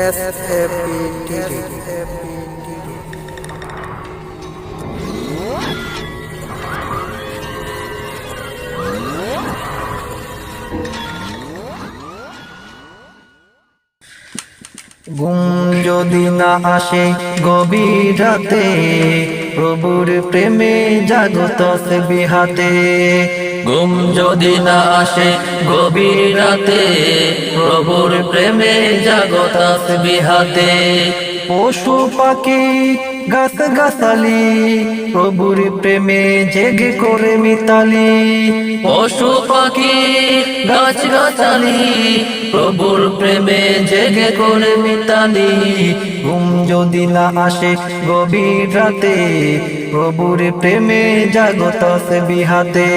ঘুম যদি না আসে গভীর রাতে প্রভুর প্রেমে জাগত বিহাতে। ঘুম যদি না আসে গভীর রাতে প্রভুর প্রেমে জাগত বিহাতে পশু পাখি গাছ গাছালি প্রভুর প্রেমে জেগে করে মিতালি। পশু পাখি গাছ গাছালি প্রভুর প্রেমে জেগে করে মিতালি। ঘুম যদি না আসে গভীর রাতে প্রভুর প্রেমে জাগত বিহাতে।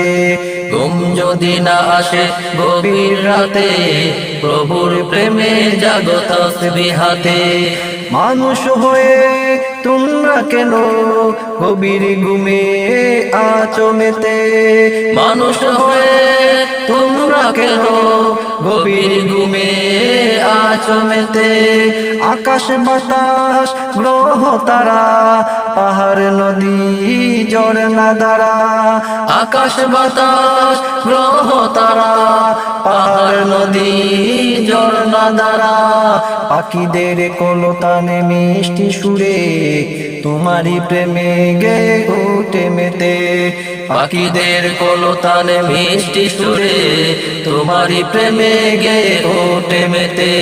ঘুম যদি না আসে গভীর রাতে প্রভুর প্রেমে জাগত বিহাতে। মানুষ হয়ে তোমরা কেন কবির ঘুমে আচমেতে মানুষ হয়ে তোমরা কেন গভীর ঘুমে আচমেতে আকাশ বাতাস, গ্রহ তারা, পাহাড়, নদী, ঝর্ণা দ্বারা। আকাশ বাতাস, গ্রহ তারা, পাহাড়, নদী, ঝর্ণা দ্বারা। পাখিদের কলতানে মিষ্টি সুরে, তোমারই প্রেমে গে উঠে মেতে। পাখিদের কলতানে মিষ্টি সুরে তোমারই প্রেমে গে ওঠে মেতে।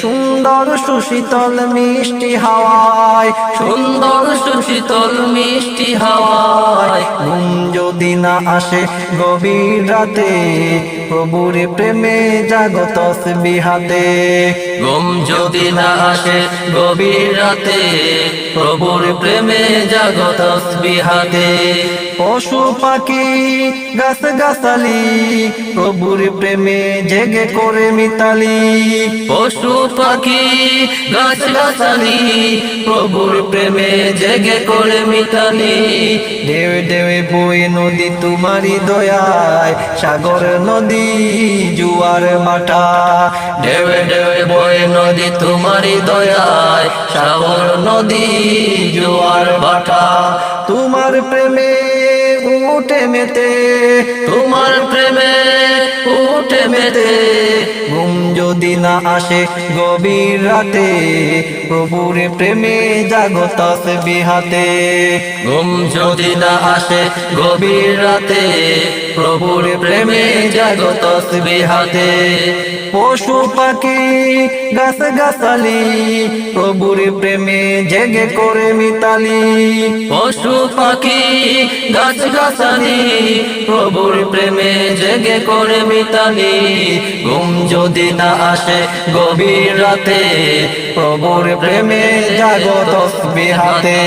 সুন্দর সুশীতল মিষ্টি হাওয়ায়, সুন্দর সুশীতল মিষ্টি হাওয়ায় ঘুম যদি না আসে গভীর রাতে প্রভুর প্রেমে জাগত বিহাতে ঘুম যদি না আসে গভীর রাতে প্রভুর প্রেমে জাগত বিহাতে পশু পাখি গাছ গাছালি প্রভুর প্রেমে জেগে করে মিতালি। পশু পাখি গাছ গাছালি প্রভুর প্রেমে জেগে করে মিতালি। দেবে দেবে বই নদী তোমারই দয়ায় সাগর নদী জুয়ার মাটা ঢেবে ঢেবে বয়ে নদী, তোমারই দয়ায় সাগর নদী জুয়ার বাটা। তোমার প্রেমে উঠে মেতে, তোমার প্রেমে উঠে মেতে। না আসে গভীর রাতে, প্রভুর প্রেমে জাগত বিহাতে ঘুম যদি না আসে গভীর রাতে, প্রভুর প্রেমে জাগত বিহাতে পশু পাখি গাছ গাছালি প্রভুর প্রেমে জেগে করে মিতালি। পশু পাখি গাছ গাছালি প্রভুর প্রেমে জেগে করে মিতালি। ঘুম যদি না আসে গভীর রাতে, প্রভুর প্রেমে জাগত বিহাতে